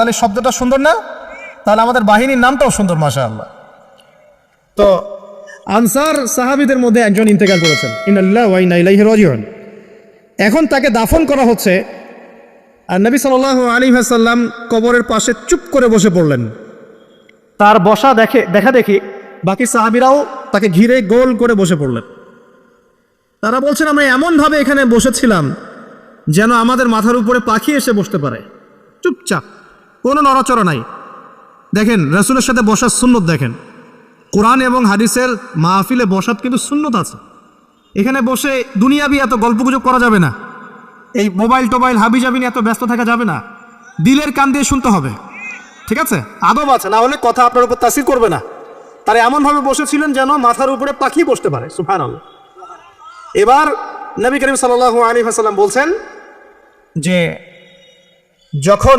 তাহলে শব্দটা সুন্দর না? তাহলে আমাদের বাহিনীর নামটাও সুন্দর মাশা আল্লাহ তো আনসার সাহাবিদের মধ্যে একজন ইন্তেকাল করেছেন। ইনাল্লাহ এখন তাকে দাফন করা হচ্ছে। আর নবী সাল্লাল্লাহু আলাইহি ওয়াসাল্লাম কবরের পাশে চুপ করে বসে পড়লেন। তার বসা দেখে, দেখা দেখি বাকি সাহাবিরাও তাকে ঘিরে গোল করে বসে পড়লেন। তারা বলছেন, আমরা এমনভাবে এখানে বসেছিলাম যেন আমাদের মাথার উপরে পাখি এসে বসতে পারে। চুপচাপ। কোনো নড়াচড়া নাই। দেখেন, রসুলের সাথে বসার সুন্নত দেখেন। কোরআন এবং হাদিসের মাহফিলে বসার কিন্তু সুন্নত আছে। এখানে বসে দুনিয়াবি এত গল্পগুজব করা যাবে না। এই মোবাইল টোবাইল হাবি জাবি নিয়ে এত ব্যস্ত থাকা যাবে না। দিলের কান দিয়ে শুনতে হবে। ঠিক আছে? আদব আছে, না হলে কথা আপনার উপর তাসির করবে না। তারা এমনভাবে বসেছিলেন যেন মাথার উপরে পাখি বসতে পারে সুফান এবার নবী করিম সাল আলী হাসাল্লাম বলছেন যে, যখন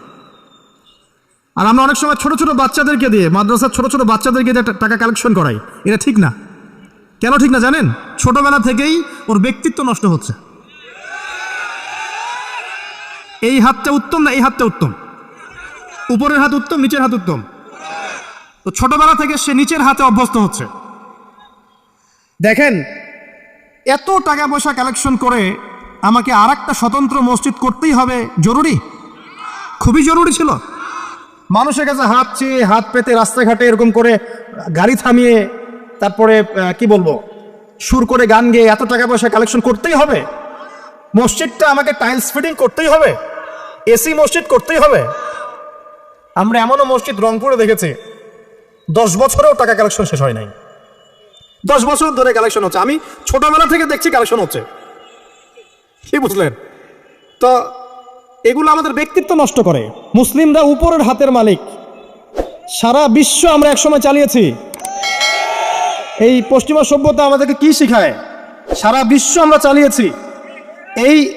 আর আমরা অনেক সময় ছোট ছোট বাচ্চাদেরকে দিয়ে মাদ্রাসার ছোট ছোট বাচ্চাদেরকে দিয়ে টাকা কালেকশন করাই। এটা ঠিক না। কেন ঠিক না জানেন? ছোটবেলা থেকেই ওর ব্যক্তিত্ব নষ্ট হচ্ছে। এই হাতটা উত্তম না এই হাতটা উত্তম? উপরের হাত উত্তম, নিচের হাত উত্তম? তো ছোটবেলা থেকে সে নিচের হাতে অভ্যস্ত হচ্ছে। দেখেন, এত টাকা পয়সা কালেকশন করে আমাকে আর একটা স্বতন্ত্র মসজিদ করতেই হবে জরুরি? খুবই জরুরি ছিল। মানুষের কাছে হাত চেয়ে হাত পেতে রাস্তাঘাটে এরকম করে গাড়ি থামিয়ে তারপরে কি বলব, সুর করে গান গেয়ে এত টাকা পয়সা কালেকশন করতেই হবে। মসজিদটা আমাকে টাইলস ফিটিং করতেই হবে। এসি মসজিদ করতেই হবে। আমরা এমনও মসজিদ রংপুরে দেখেছি, দশ বছরেও টাকা কালেকশন শেষ হয় নাই। দশ বছর ধরে কালেকশন হচ্ছে। আমি ছোটবেলা থেকে দেখছি কালেকশন হচ্ছে। কি বুঝলেন? তো এগুলো আমাদের ব্যক্তিত্ব নষ্ট করে। মুসলিমরা উপরের হাতের মালিক। সারা বিশ্ব আমরা একসময় চালিয়েছি। এই পশ্চিমা সভ্যতা আমাদেরকে কি শিখায়? সারা বিশ্ব আমরা চালিয়েছি। এই